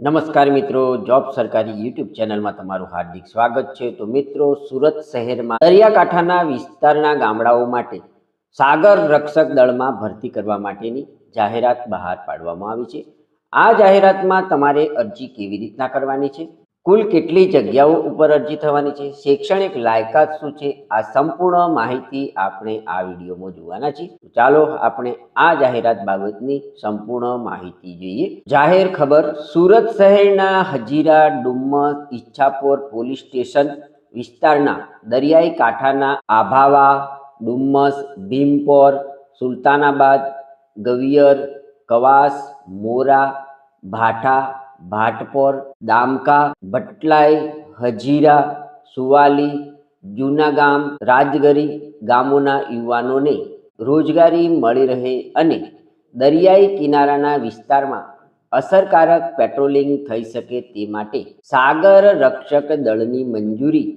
નમસ્કાર મિત્રો, જોબ સરકારી યુટ્યુબ ચેનલમાં તમારું હાર્દિક સ્વાગત છે. તો મિત્રો, સુરત શહેરમાં દરિયાકાંઠાના વિસ્તારના ગામડાઓ માટે સાગર રક્ષક દળમાં ભરતી કરવા માટેની જાહેરાત બહાર પાડવામાં આવી છે. આ જાહેરાતમાં તમારે અરજી કેવી રીતના કરવાની છે? કુલ કેટલી જગ્યાઓ ઉપર અરજી થવાની છે? શૈક્ષણિક લાયકાત શું છે? આ સંપૂર્ણ માહિતી આપણે આ વિડીયોમાં જોવાના છીએ. ચાલો આપણે આ જાહેરાત બાબતની સંપૂર્ણ માહિતી જોઈએ. જાહેર ખબર, સુરત શહેરના હજીરા ડુમ્મસ ઈચ્છાપોર પોલીસ સ્ટેશન વિસ્તારના દરિયાઈ કાંઠાના આભાવા ડુમ્મસ, ભીમપોર, સુલતાનાબાદ, ગવિયર, કવાસ, મોરા, ભાઠા ભાટપોર, દામકા ભટલાઈ હજીરા, સુવાલી, જૂનાગામ, રાજગરી ગામોના યુવાનોને રોજગારી મળી રહે અને દરિયાઈ કિનારાના વિસ્તારમાં અસરકારક પેટ્રોલિંગ થઈ શકે તે માટે સાગર રક્ષક દળની મંજૂરી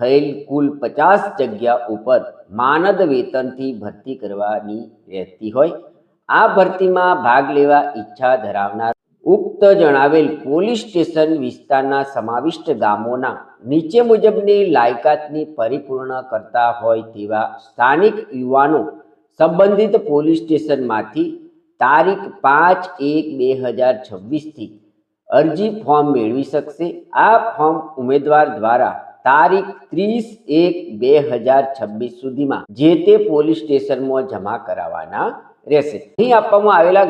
થયેલ કુલ પચાસ જગ્યા ઉપર માનદ વેતનથી ભરતી કરવાની રહેતી હોય. આ ભરતીમાં ભાગ લેવા ઈચ્છા ધરાવનાર ઉક્ત જણાવેલ પોલીસ સ્ટેશન વિસ્તારના સમાવિષ્ટ ગામોના નીચે મુજબની લાયકાતની પરિપૂર્ણ કરતા હોય તેવા સ્થાનિક યુવાનો સંબંધિત પોલીસ સ્ટેશનમાંથી તારીખ પાંચ એક બે હજાર છવ્વીસથી અરજી ફોર્મ મેળવી શકશે. આ ફોર્મ ઉમેદવાર દ્વારા તારીખ ત્રીસ એક બે હજાર છવ્વીસ સુધીમાં જે તે પોલીસ સ્ટેશનમાં જમા કરાવવાના રહેશે. અહીં આપવામાં આવેલા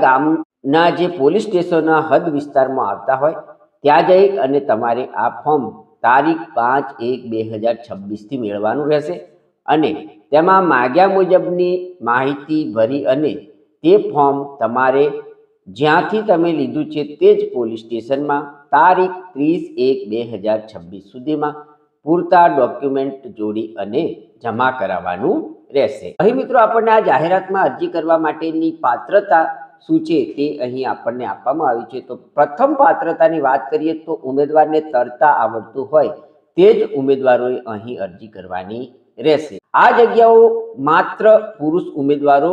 ગામના જે પોલીસ સ્ટેશનના હદ વિસ્તારમાં આવતા હોય, ત્યાં જઈ અને તમારે આ ફોર્મ તારીખ પાંચ એક બે હજાર છવ્વીસથી મેળવવાનું રહેશે. અને તેમાં માગ્યા મુજબની માહિતી ભરી અને તે ફોર્મ તમારે જ્યાંથી તમે લીધું છે તે જ પોલીસ સ્ટેશનમાં તારીખ ત્રીસ એક બે હજાર છવ્વીસ સુધીમાં પૂરતા ડોક્યુમેન્ટ જોડી અને જમા કરાવવાનું રહેશે. અહીં મિત્રો, આપણને આ જાહેરાતમાં અરજી કરવા માટેની પાત્રતા શું છે તે અહીં આપણને આપવામાં આવ્યું છે. તો પ્રથમ પાત્રતાની વાત કરીએ તો ઉમેદવારને તરતા આવડતું હોય તે જ ઉમેદવારોએ અહીં અરજી કરવાની રહેશે. આ જગ્યાઓ માત્ર પુરુષ ઉમેદવારો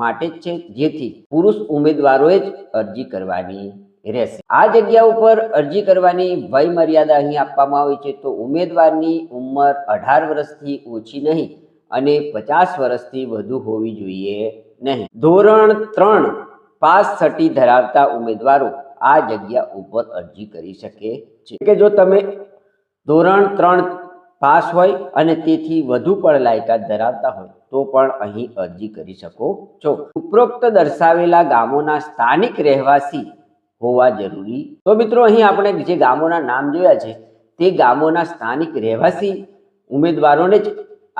માટે જ છે, જેથી પુરુષ ઉમેદવારોએ જ અરજી કરવાની રહેશે. આ જગ્યા ઉપર અરજી કરવાની વય મર્યાદા અહીં આપવામાં આવી છે. તો ઉમેદવારની ઉંમર અઢાર વર્ષથી ઓછી નહીં અને પચાસ વર્ષથી વધુ હોવી જોઈએ નહીં. ધોરણ ત્રણ પાસ થટી ધરાવતા ઉમેદવારો આ જગ્યા ઉપર અરજી કરી શકે છે. કે જો તમે ધોરણ ત્રણ પાસ હોય અને તેથી વધુ પણ લાયકાત ધરાવતા હોય, તો પણ અહીં અરજી કરી શકો છો. ઉપરોક્ત દર્શાવેલા ગામોના સ્થાનિક રહેવાસી હોવા જરૂરી. તો મિત્રો, અહીં આપણે જે ગામોના નામ જોયા છે, તે ગામોના સ્થાનિક રહેવાસી ઉમેદવારોને જ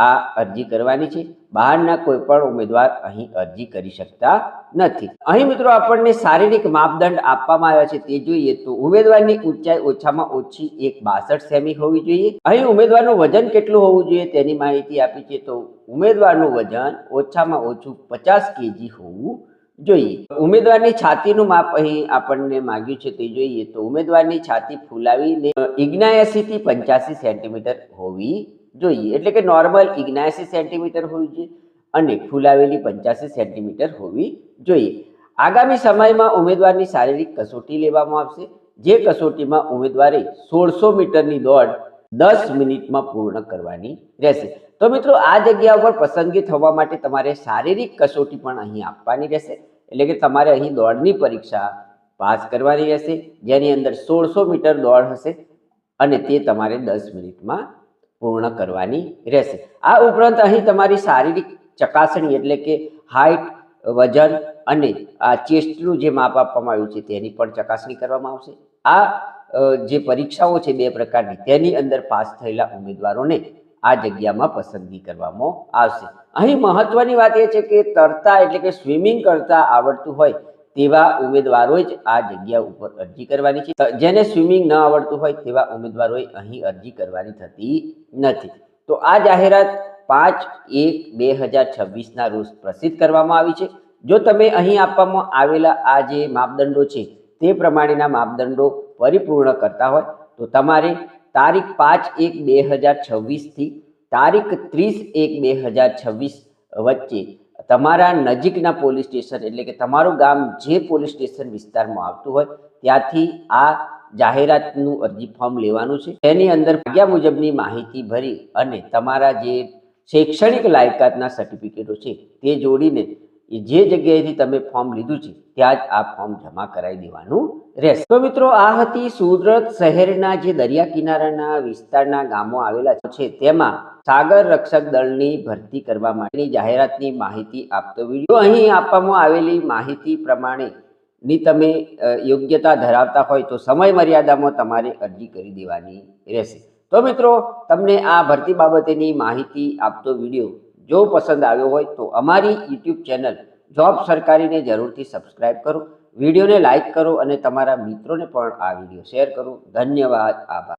આ અરજી કરવાની છે. બહારના કોઈ પણ ઉમેદવાર અહીં અરજી કરી શકતા નથી. અહીં મિત્રો આપણને શારીરિક માપદંડ આપવામાં આવ્યા છે તે જોઈએ તો ઉમેદવારની ઊંચાઈ ઓછામાં ઓછી એક બાસઠ સેમી હોવી જોઈએ. અહીં ઉમેદવારનું વજન કેટલું હોવું જોઈએ તેની માહિતી આપી છે તો ઉમેદવારનું વજન ઓછામાં ઓછું પચાસ કેજી હોવું જોઈએ. ઉમેદવારની છાતીનું માપ અહીં આપણને માંગ્યું છે તે જોઈએ તો ઉમેદવારની છાતી ફૂલાવીને ઇગ્નાએસી થી પંચ્યાસી સેન્ટીમીટર હોવી જોઈએ એટલે કે નોર્મલ ઇગ્નાસી સેન્ટીમીટર હોવી જોઈએ અને ફૂલાવેલી પંચ્યાસી સેન્ટીમીટર હોવી જોઈએ. આગામી સમયમાં ઉમેદવારની શારીરિક કસોટી લેવામાં આવશે જે કસોટીમાં ઉમેદવારે સોળસો મીટરની દોડ દસ મિનિટમાં પૂર્ણ કરવાની રહેશે. તો મિત્રો આ જગ્યા ઉપર પસંદગી થવા માટે તમારે શારીરિક કસોટી પણ અહીં આપવાની રહેશે. એટલે કે તમારે અહીં દોડની પરીક્ષા પાસ કરવાની રહેશે જેની અંદર સોળસો મીટર દોડ હશે અને તે તમારે દસ મિનિટમાં પૂર્ણ કરવાની રહેશે. આ ઉપરાંત અહીં તમારી શારીરિક ચકાસણી એટલે કે હાઇટ વજન અને આ ચેસ્ટનું જે માપ આપવામાં આવ્યું છે તેની પણ ચકાસણી કરવામાં આવશે. આ જે પરીક્ષાઓ છે બે પ્રકારની, તેની અંદર પાસ થયેલા ઉમેદવારોને આ જગ્યામાં પસંદગી કરવામાં આવશે. અહીં મહત્વની વાત એ છે કે તરતા એટલે કે સ્વિમિંગ કરતા આવડતું હોય તેવા ઉમેદવારોએ જ આ જગ્યા ઉપર અરજી કરવાની છે. જેને સ્વિમિંગ ન આવડતું હોય તેવા ઉમેદવારોએ અહીં અરજી કરવાની થતી નથી. તો આ જાહેરાત પાંચ એક બે હજાર છવ્વીસના રોજ પ્રસિદ્ધ કરવામાં આવી છે. જો તમે અહીં આપવામાં આવેલા આ જે માપદંડો છે, તે પ્રમાણેના માપદંડો પરિપૂર્ણ કરતા હોય, તો તમારે તારીખ પાંચ એક બે હજાર છવ્વીસથી તારીખ ત્રીસ એક બે હજાર છવ્વીસ વચ્ચે તમારા નજીકના પોલીસ સ્ટેશન એટલે કે તમારું ગામ જે પોલીસ સ્ટેશન વિસ્તારમાં આવતું હોય, ત્યાંથી આ જાહેરાતનું અરજી ફોર્મ લેવાનું છે. તેની અંદર ભાગ્યા મુજબની માહિતી ભરી અને તમારા જે શૈક્ષણિક લાયકાતના સર્ટિફિકેટો છે, તે જોડીને જે જગ્યાએથી તમે ફોર્મ લીધું છે, ત્યાં જ આ ફોર્મ જમા કરાવી દેવાનું રહેશે તો મિત્રો, આ હતી સુરત શહેરના જે દરિયા કિનારાના વિસ્તારના ગામો આવેલા છે, તેમાં સાગર રક્ષક દળની ભરતી કરવા માટેની જાહેરાતની માહિતી આપતો વીડિયો. અહીં આપવામાં આવેલી માહિતી પ્રમાણે ની તમે યોગ્યતા ધરાવતા હોય તો સમય મર્યાદામાં તમારે અરજી કરી દેવાની રહેશે. તો મિત્રો, તમને આ ભરતી બાબતેની માહિતી આપતો વીડિયો જો પસંદ આવ્યો હોય તો અમારી યુટ્યુબ ચેનલ જોબ સરકારીને જરૂરથી સબસ્ક્રાઈબ કરો. વિડીયોને લાઇક કરો અને તમારા મિત્રોને પણ આ વીડિયો શેર કરો. ધન્યવાદ. આભાર.